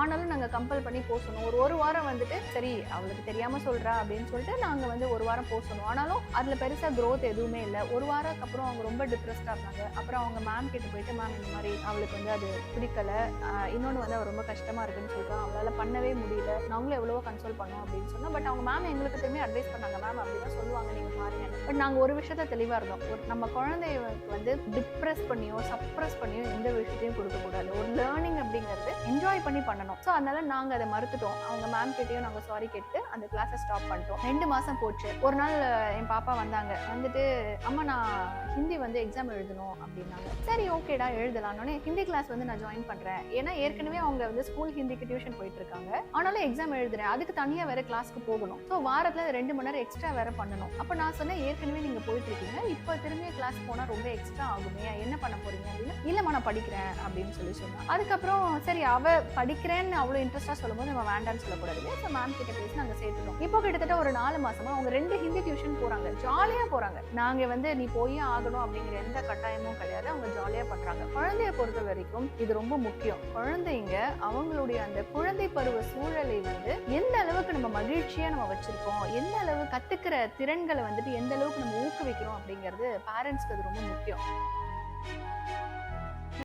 ஆனாலும் நாங்கள் கம்பல் பண்ணி போக சொன்னோம். ஒரு ஒரு வாரம் வந்துட்டு சரி அவளுக்கு தெரியாமல் சொல்கிறா அப்படின்னு சொல்லிட்டு நாங்கள் வந்து ஒரு வாரம் போக சொன்னோம். ஆனாலும் அதில் பெருசாக க்ரோத் எதுவுமே இல்லை. ஒரு வாரத்துக்கு அப்புறம் அவங்க ரொம்ப டிப்ரெஸ்டாக இருந்தாங்க. அப்புறம் அவங்க மேம் கிட்ட போயிட்டு மேம் இந்த மாதிரி அவளுக்கு வந்து அது பிடிக்கலை. இன்னொன்று வந்து அவள் ரொம்ப கஷ்டமாக இருக்குன்னு சொல்கிறான் அவளால் பண்ணவே முடியல. நாங்களும் எவ்வளவோ கன்சோல் பண்ணோம் அப்படின்னு சொன்னோம். பட் அவங்க மேம் எங்களுக்கு திரும்பி அட்வைஸ் பண்ணாங்க. மேம் அப்படின்னு சொல்லுவாங்க. நீங்கள் பாருங்க. பட் நாங்கள் ஒரு விஷயத்த தெளிவாக இருந்தோம். ஒரு நம்ம குழந்தைகளுக்கு வந்து டிப்ரெஸ் பண்ணியோ சப்ரெஸ் பண்ணியோ எந்த விஷயத்தையும் கொடுக்கக்கூடாது. ஒரு லேர்னிங் அப்படிங்கிறது என்ஜாய் பண்ணி பண்ணணும். ஸோ அதனால நாங்கள் அதை மறுத்துட்டோம். அவங்க மேம் கிட்டேயும் நாங்கள் சாரி கேட்டு அந்த கிளாஸை ஸ்டாப் பண்ணிட்டோம். ரெண்டு மாதம் போச்சு. ஒரு நாள் என் பாப்பா வந்தாங்க. வந்துட்டு அம்மா நான் ஹிந்தி வந்து எக்ஸாம் எழுதணும் அப்படின்னாங்க. சரி ஓகேடா எழுதலான்னு ஹிந்தி கிளாஸ் வந்து நான் ஜாயின் பண்ணுறேன் ஏன்னா ஏற்கனவே அவங்க வந்து ஸ்கூல் ஹிந்திக்கு டியூஷன் போயிட்டு இருக்காங்க. ஆனாலும் எக்ஸாம் எழுதுறேன். அதுக்கு தனியாக வேற கிளாஸ்க்கு போகணும். ஸோ வாரத்தில் ரெண்டு மணி நேரம் எக்ஸ்ட்ரா வேற பண்ணணும். அப்போ நான் சொன்னேன் ஏற்கனவே நீங்கள் போயிட்டு இருக்கீங்க. இப்போ திரும்பிய கிளாஸ் போனால் ரொம்ப எக்ஸ்ட்ரா ஆகுமே. என்ன பண்ண போறீங்க? அப்படின்னு இல்லைம்மா நான் படிக்கிறேன் அப்படின்னு சொல்லி சொன்னேன். அதுக்கப்புறம் சரி அவ படிக்கிறேன்னு அவ்வளவு இன்ட்ரெஸ்டா சொல்லும்போது நம்ம வேண்டாம்னு சொல்லக்கூடாது. ஸோ மேம் கிட்ட பேசி நாங்க சேர்த்துட்டோம். இப்போ கிட்டத்தட்ட ஒரு நாலு மாசமா அவங்க ரெண்டு ஹிந்தி டியூஷன் போறாங்க. ஜாலியா போறாங்க. நாங்க வந்து நீ போயே ஆகணும் அப்படிங்கிற எந்த கட்டாயமும் கிடையாது. அவங்க ஜாலியா பண்றாங்க. குழந்தைய பொறுத்த வரைக்கும் இது ரொம்ப முக்கியம். குழந்தைங்க அவங்களுடைய அந்த குழந்தை பருவ சூழலை வந்து எந்த அளவுக்கு நம்ம மகிழ்ச்சியா நம்ம வச்சிருக்கோம்? எந்த அளவு கத்துக்கிற திறன்களை வந்துட்டு எந்த அளவுக்கு நம்ம ஊக்குவிக்கிறோம் அப்படிங்கிறது பேரண்ட்ஸ்க்கு அது ரொம்ப முக்கியம்.